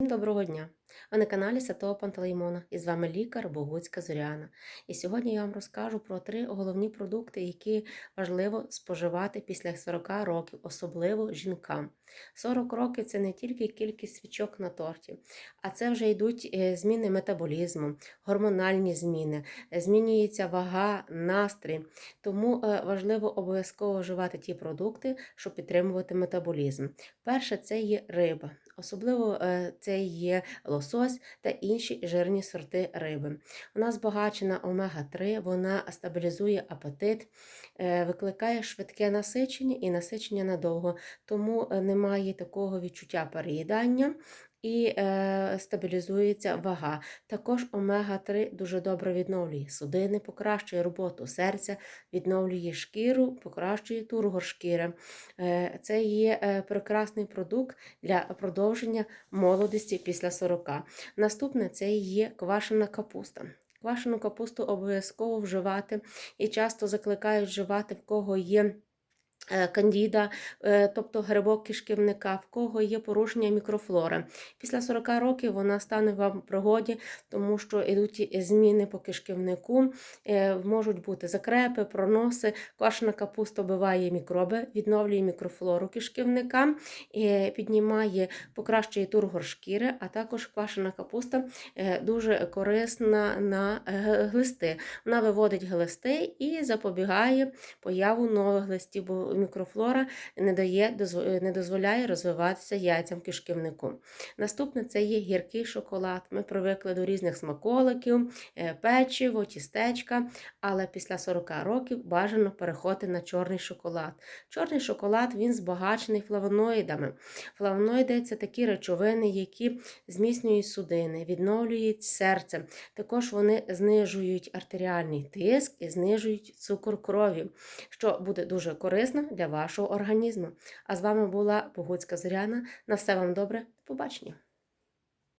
Доброго дня! Ви на каналі Святого Пантелеймона і з вами лікар Богуцька Зоряна. І сьогодні я вам розкажу про три головні продукти, які важливо споживати після 40 років, особливо жінкам. 40 років це не тільки кількість свічок на торті, а це вже йдуть е, зміни метаболізму, гормональні зміни, змінюється вага, настрій. Тому е, важливо обов'язково вживати ті продукти, щоб підтримувати метаболізм. Перше це є риба. Особливо е, це є лосось та інші жирні сорти риби. Вона збагачена омега-3, вона стабілізує апетит, е, викликає швидке насичення і насичення надовго, тому е, немає такого відчуття переїдання і е, стабілізується вага. Також омега-3 дуже добре відновлює судини, покращує роботу серця, відновлює шкіру, покращує тургор шкіри. Е, це є е, прекрасний продукт для продовження молодості після 40. Наступне це є квашена капуста. Квашену капусту обов'язково вживати і часто закликають вживати, в кого є. Е, кандіда, е, тобто грибок кишківника, в кого є порушення мікрофлори. Після 40 років вона стане вам в пригоді, тому що йдуть зміни по кишківнику, е, можуть бути закрепи, проноси. Квашена капуста вбиває мікроби, відновлює мікрофлору кишківника, піднімає, покращує тургор шкіри, а також квашена капуста дуже корисна на глисти. Вона виводить глисти і запобігає появу нових глистів мікрофлора не дає, не дозволяє розвиватися яйцям кишківнику. Наступне це є гіркий шоколад. Ми привикли до різних смаколиків, е, печиво, тістечка, але після 40 років бажано переходити на чорний шоколад. Чорний шоколад він збагачений флавоноїдами. Флавоноїди це такі речовини, які зміцнюють судини, відновлюють серце. Також вони знижують артеріальний тиск і знижують цукор крові, що буде дуже корисно для вашого організму. А з вами була Погодська Зоряна. На все вам добре, побачення!